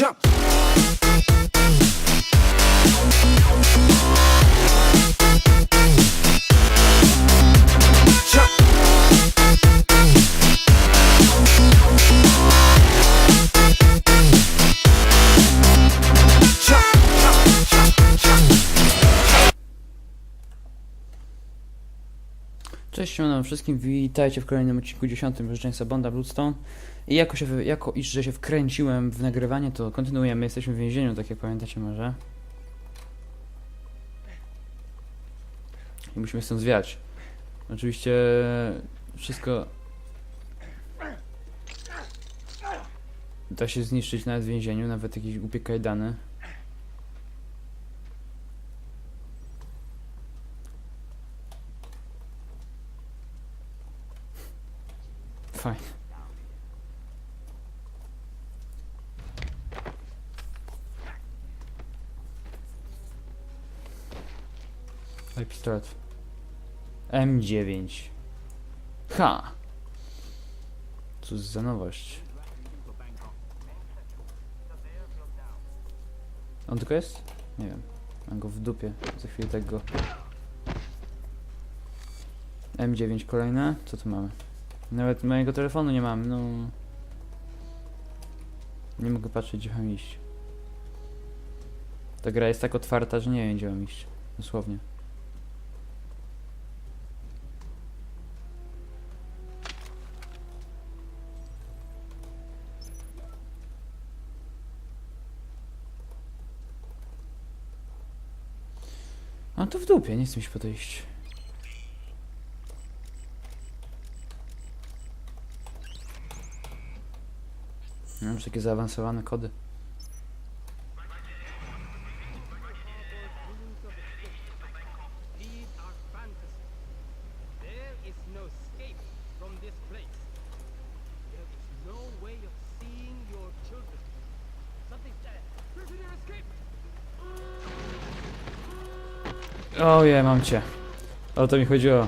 Jump. Cześć, siemano wszystkim, witajcie w kolejnym odcinku 10 Życzenia Bonda Bloodstone. I jako, się, jako iż, że się wkręciłem w nagrywanie, to kontynuujemy. Jesteśmy w więzieniu, tak jak pamiętacie może. I musimy stąd zwiać. Oczywiście wszystko da się zniszczyć nawet w więzieniu, nawet jakieś głupie kajdany. Fajnie. Oj, pistolet. M9. Ha! Cóż za nowość. On tylko jest? Nie wiem. Mam go w dupie. Za chwilę tak go. M9 kolejne. Co tu mamy? Nawet mojego telefonu nie mam, no. Nie mogę patrzeć, gdzie mam iść. Ta gra jest tak otwarta, że nie wiem, gdzie mam iść. Dosłownie. Mam to w dupie, nie chcę mi się podejść. Children. Something's there. Prisoner escape! Oje, mam cię. O to mi chodziło.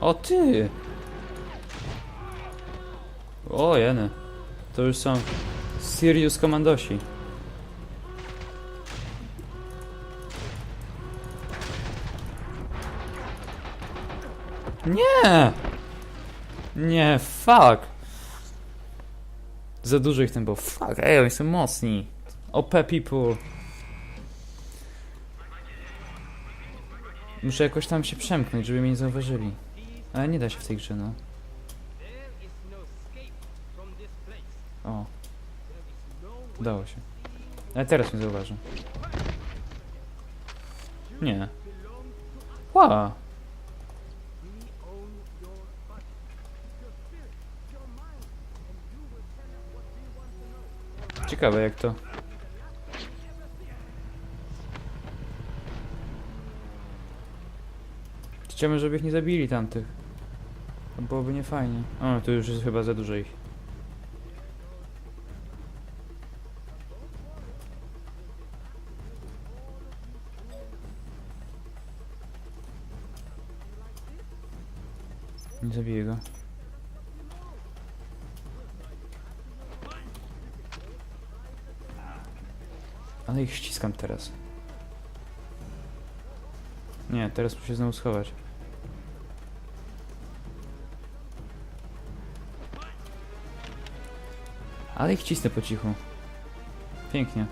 O ty! O jeny. To już są Sirius Komandosi. Nie! Nie, fuck! Za dużo ich tam było. Fuck, ej, oni są mocni. OP people. Muszę jakoś tam się przemknąć, żeby mnie nie zauważyli. Ale nie da się w tej grze, no. O, udało się. Ale teraz mnie zauważy. Nie. Ła! Ciekawe jak to. Chciałbym, żeby ich nie zabili tamtych. To byłoby niefajnie. O, tu już jest chyba za dużo ich. Nie zabiję go. Ale ich ściskam teraz. Nie, teraz muszę znowu schować. Ale ich cisnę po cichu. Pięknie.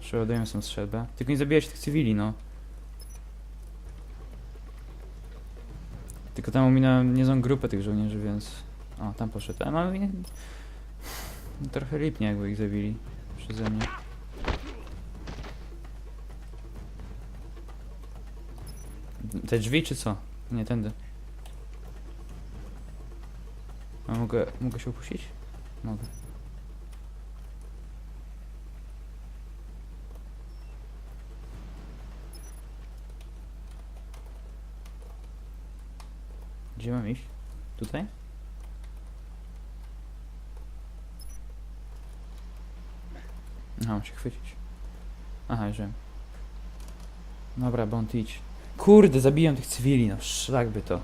Przeładuję sobie strzelbę. Tylko nie zabijać tych cywili, no. Tylko tam ominąłem niezłą grupę tych żołnierzy, więc... O, tam poszedł. A nie- Trochę lipnie jakby ich zabili. Przeze mnie. Te drzwi czy co? Nie, tędy. A mogę, mogę się opuścić? Mogę. Gdzie mam iść? Tutaj? Aha, mam się chwycić. Aha, wiem. Dobra, bądź idź. Kurde, zabiłem tych cywili, no szlak by to.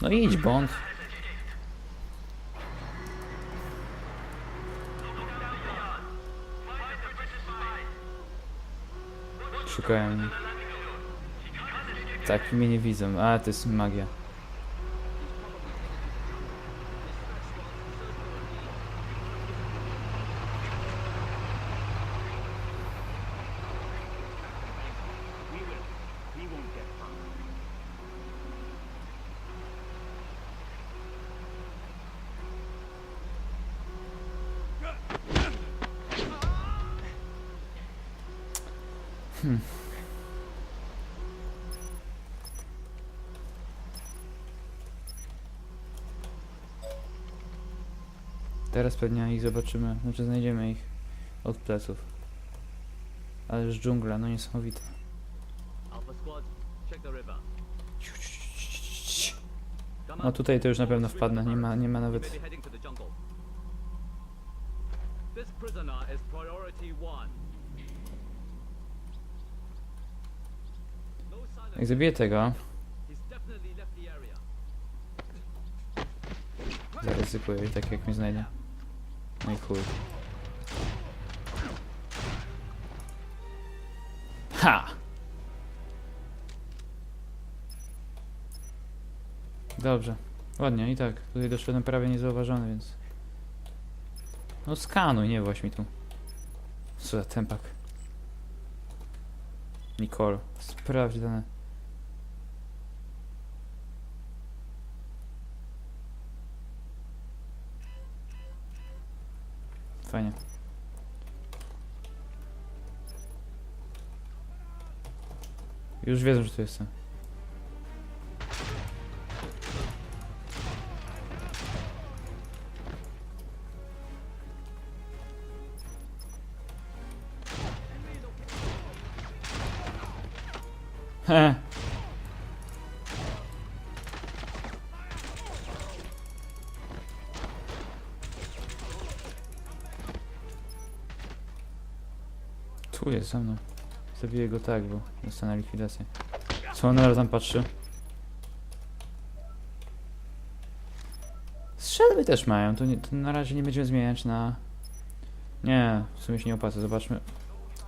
No idź, Bond. Szukają. Tak, mnie nie widzą. A, to jest magia. We Teraz pewnie ich zobaczymy, znaczy znajdziemy ich od pleców. Ależ dżungla, no. Come No tutaj to już na pewno wpadnę, nie ma, nie ma nawet... No. Jak zabiję tego, zaryzykuję i tak jak mnie znajdę. No i chuj. Ha! Dobrze. Ładnie, i tak. Tutaj doszedłem prawie niezauważony, więc... No skanuj, nie właśnie tu. Co za tempak. Nicole. Sprawdź dane. Fajnie. Już wiedzą, że tu jestem. Jest ze mną. Zabiję go tak, bo dostanę likwidację. Co on tam patrzy? Strzelby też mają, to, nie, to na razie nie będziemy zmieniać na... Nie, w sumie się nie opłaca, zobaczmy.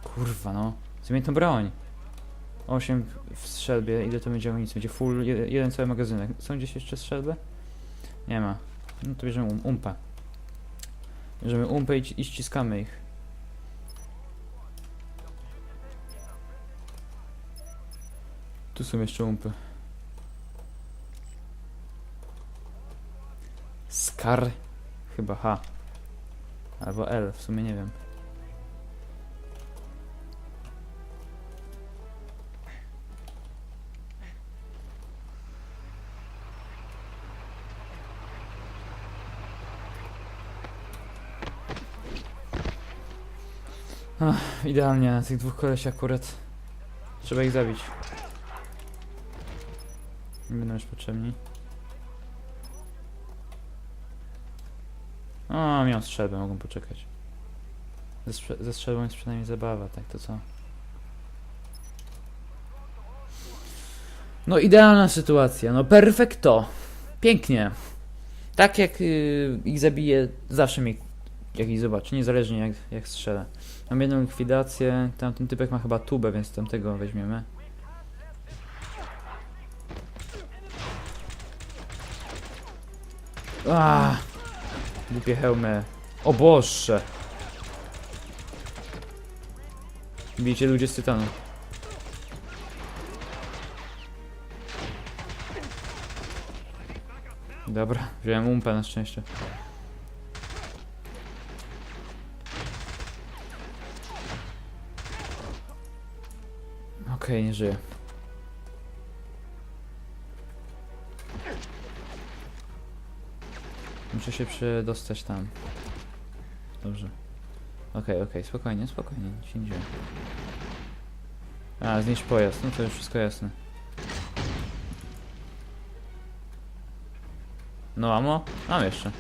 Kurwa no, zmień tą broń. 8 w strzelbie, ile to będzie amunicji? Będzie full, je- jeden cały magazynek. Są gdzieś jeszcze strzelby? Nie ma. No to bierzemy um, umpę. Bierzemy umpę i, i ściskamy ich. Tu są jeszcze umpy. Skar. Chyba H. Albo L, w sumie nie wiem. Ach, idealnie na tych dwóch kolesiach akurat. Trzeba ich zabić. Nie będą już potrzebni. O, miał strzelbę, mogą poczekać. Ze, ze strzelbą jest przynajmniej zabawa, tak to co? No idealna sytuacja, no perfekto. Pięknie. Tak jak y, ich zabiję, zawsze mi jak ich zobaczę, niezależnie jak, jak strzelę. Mam jedną likwidację, tamten typek ma chyba tubę, więc tamtego weźmiemy. Ah, głupie hełmy. O Boże! Bijcie ludzie z tytanu. Dobra, wziąłem umpę na szczęście. Okej, nie żyję. Muszę się przedostać tam. Dobrze. Okej, okej, spokojnie, spokojnie, nic się nie dzieje. A, zniszcz pojazd, no to już wszystko jasne. No, amo? Mam jeszcze.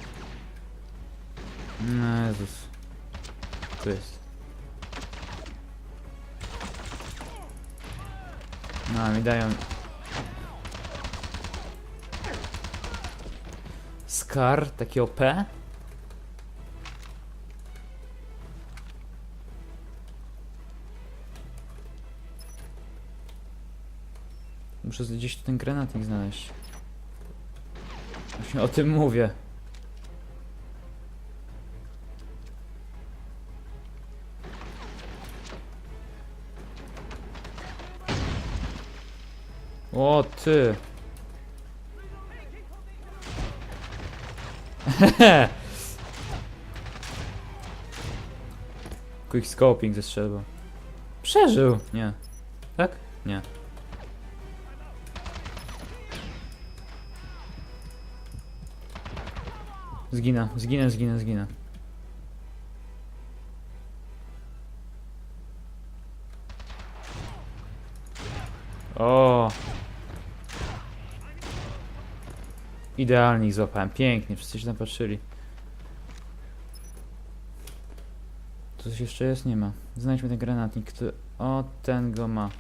No, Jezus. Tu jest. No, mi dają... Scar, taki OP. Muszę gdzieś tu ten granatnik znaleźć. Właśnie o tym mówię. O ty! Quick scoping ze strzelbą. Przeżył! Nie. Tak? Nie. Zginę, zginę, zginę, zginę. O! Idealnie ich złapałem, pięknie, wszyscy się tam patrzyli. Coś jeszcze jest? Nie ma. Znajdźmy ten granatnik, który... O, ten go ma.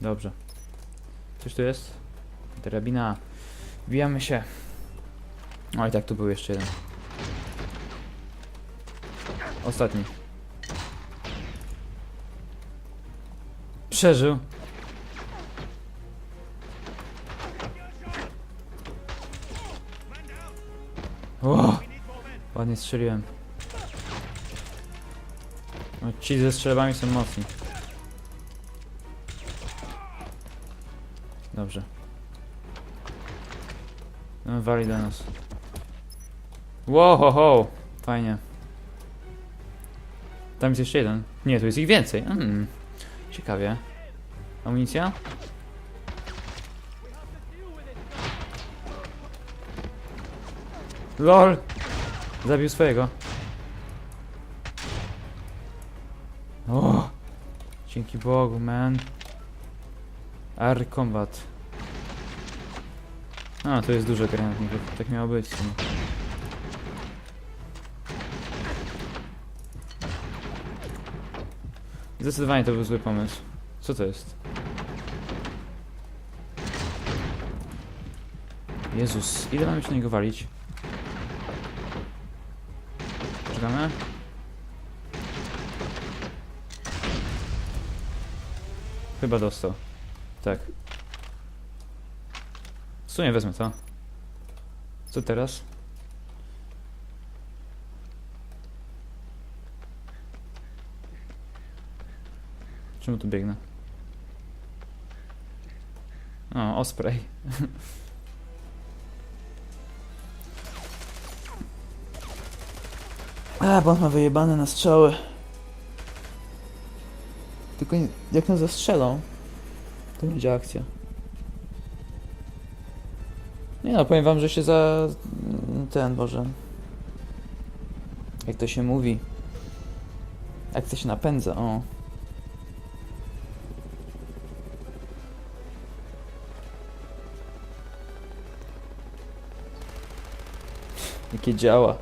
Dobrze. Coś tu jest? Drabina. Wbijamy się. O, i tak tu był jeszcze jeden. Ostatni. Przeżył. O! Ładnie strzeliłem. No, ci ze strzelbami są mocni. Dobrze. No, wali do nas. Wow. Fajnie. Tam jest jeszcze jeden. Nie, tu jest ich więcej. Mm. Ciekawie. Amunicja? LOL! Zabił swojego. O! Dzięki Bogu, man. Air Combat. A, to jest dużo granatników. Tak miało być. Zdecydowanie to był zły pomysł. Co to jest? Jezus, ile mamy się na niego walić? Czekamy? Chyba dostał. Tak. W sumie wezmę to. Co teraz? Czemu tu biegnę? O, Osprey. A, bo ma wyjebane na strzały. Tylko nie, jak nas zastrzelą, to będzie akcja. Nie no, powiem wam, że się za... ten, Boże... Jak to się mówi? Akcja się napędza, o. Jakie działa.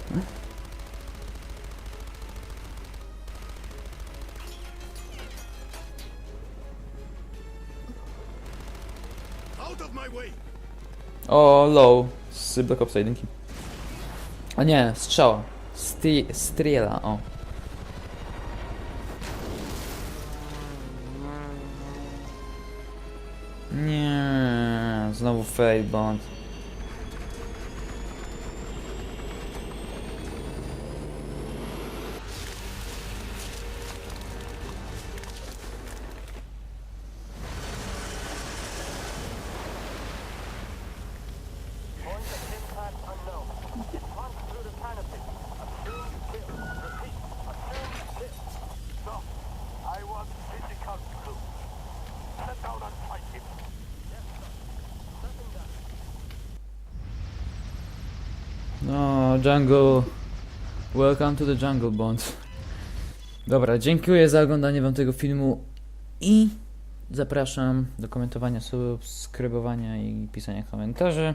O, low z Black Ops 1. A nie, strzała. Sti striela, o. Nie, znowu fail bond. Jungle. Welcome to the jungle bond. Dobra, dziękuję za oglądanie wam tego filmu i zapraszam do komentowania, subskrybowania i pisania komentarzy.